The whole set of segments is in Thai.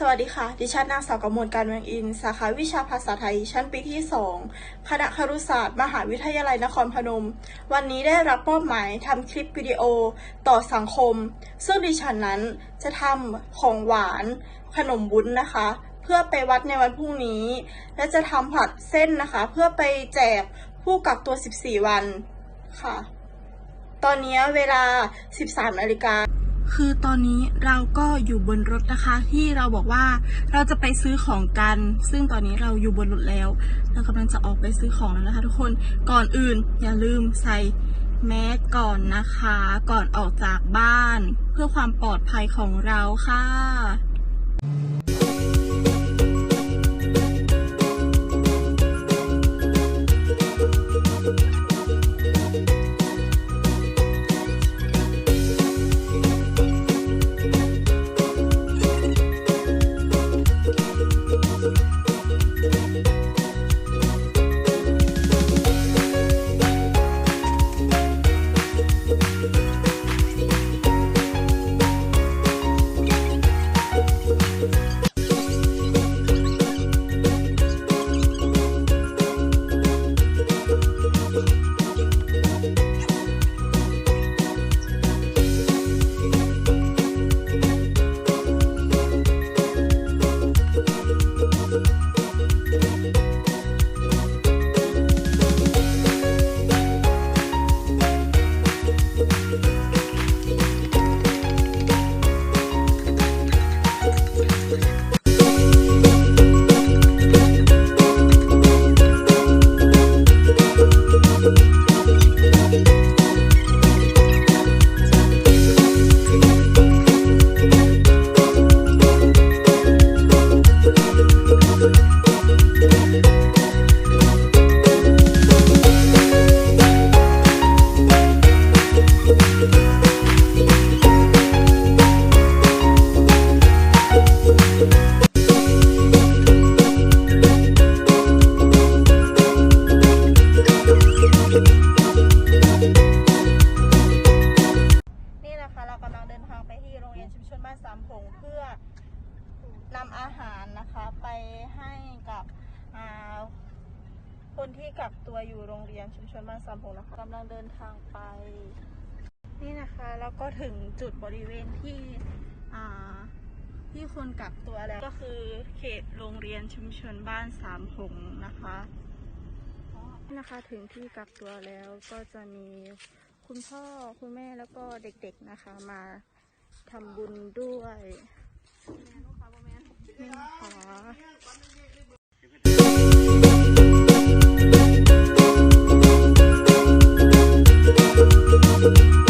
สวัสดีค่ะ ดิฉันนางสาวกมลการเมืองอิน สาขาวิชาภาษาไทย ชั้นปีที่ 2 คณะครุศาสตร์ มหาวิทยาลัยนครพนม วันนี้ได้รับมอบหมายทำคลิปวิดีโอต่อสังคม ซึ่งดิฉันนั้นจะทำของหวาน ขนมวุ้นนะคะ เพื่อไปวัดในวันพรุ่งนี้ และจะทำผัดเส้นนะคะ เพื่อไปแจกผู้กักตัว 14 วันค่ะ ตอนนี้เวลา 13นาฬิกา คือตอนนี้เราก็อยู่บนรถนะคะ ที่เราบอกว่าเราจะไปซื้อของกัน ซึ่งตอนนี้เราอยู่บนรถแล้วเรากำลังจะออกไปซื้อของแล้วนะคะ ทุกคนก่อนอื่นอย่าลืมใส่แมสก่อนนะคะ ก่อนออกจากบ้าน เพื่อความปลอดภัยของเราค่ะานสามพงเพื่อนำอาหารนะคะไปให้กับคนที่กักตัวอยู่โรงเรียนชุมชนบ้านสามพงนะคะกำลังเดินทางไป นี่นะคะแล้วก็ถึงจุดบริเวณที่ที่คนกักตัวแล้วก็คือเขตโรงเรียนชุมชนบ้านสามพงนะคะนี่นะคะถึงที่กักตัวแล้วก็จะมีคุณพ่อคุณแม่แล้วก็เด็กๆนะคะมา ทำบุญด้วยนี่นะคะค่ะ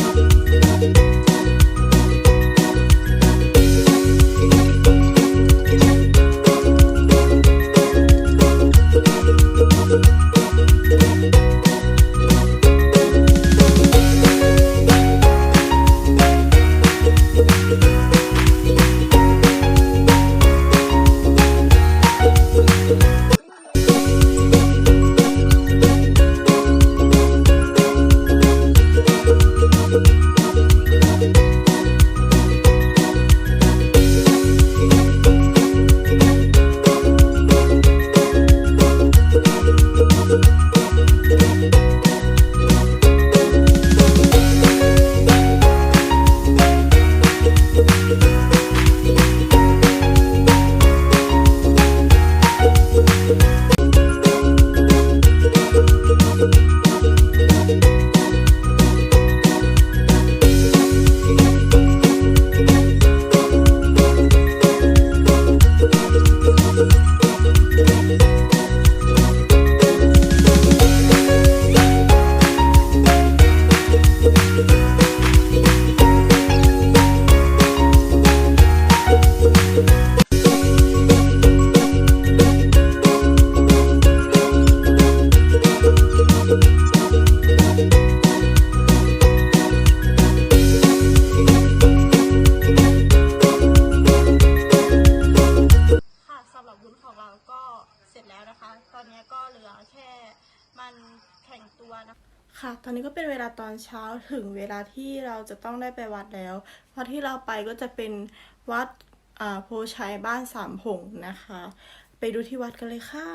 ตอนเช้าถึงเวลาที่เราจะต้องได้ไปวัดแล้ววัดที่เราไปก็จะเป็นวัดโพชัยบ้านสามหงส์นะคะ ไปดูที่วัดกันเลยค่ะ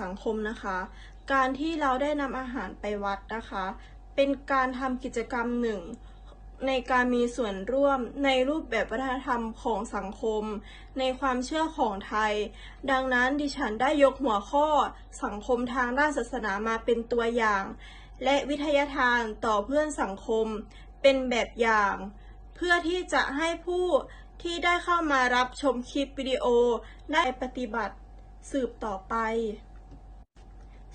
สังคมนะคะ การที่เราได้นำอาหารไปวัดนะคะ เป็นการทำกิจกรรมหนึ่ง ในการมีส่วนร่วมในรูปแบบวัฒนธรรมของสังคม ในความเชื่อของไทย ดังนั้นดิฉันได้ยกหัวข้อสังคมทางด้านศาสนามาเป็นตัวอย่าง และวิทยาทานต่อเพื่อนสังคมเป็นแบบอย่าง เพื่อที่จะให้ผู้ที่ได้เข้ามารับชมคลิปวิดีโอได้ปฏิบัติสืบต่อไป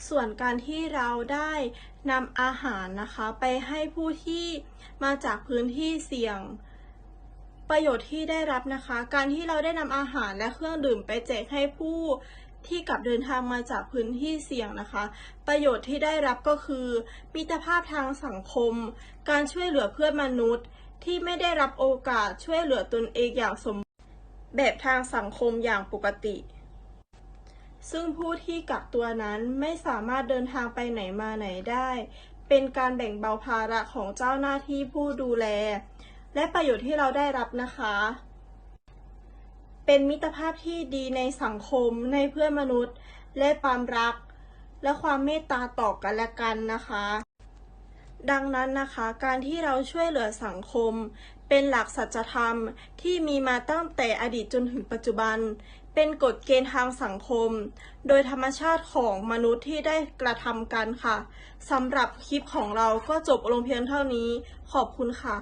ส่วนการที่เราได้นำอาหารนะคะ ไปให้ผู้ที่มาจากพื้นที่เสี่ยงประโยชน์ที่ได้รับนะคะ การที่เราได้นำอาหารและเครื่องดื่มไปแจกให้ผู้ที่กลับเดินทางมาจากพื้นที่เสี่ยงนะคะ ประโยชน์ที่ได้รับก็คือมิตรภาพทางสังคม การช่วยเหลือเพื่อนมนุษย์ ที่ไม่ได้รับโอกาสช่วยเหลือตนเองอย่างสมแบบทางสังคมอย่างปกติ ซึ่งผู้ที่กักตัวนั้นไม่สามารถเดินทางไปไหนมาไหนได้ เป็นการแบ่งเบาภาระของเจ้าหน้าที่ผู้ดูแล และประโยชน์ที่เราได้รับนะคะ เป็นมิตรภาพที่ดีในสังคม ในเพื่อนมนุษย์ และความรัก และความเมตตาต่อกันและกันนะคะ ดังนั้นนะคะ การที่เราช่วยเหลือสังคม เป็นหลักสัจธรรมที่มีมาตั้งแต่อดีตจนถึงปัจจุบัน เป็นกฎเกณฑ์ทางสังคม โดยธรรมชาติของมนุษย์ที่ได้กระทำกันค่ะสำหรับคลิปของเราก็จบลงเพียงเท่านี้ ขอบคุณค่ะ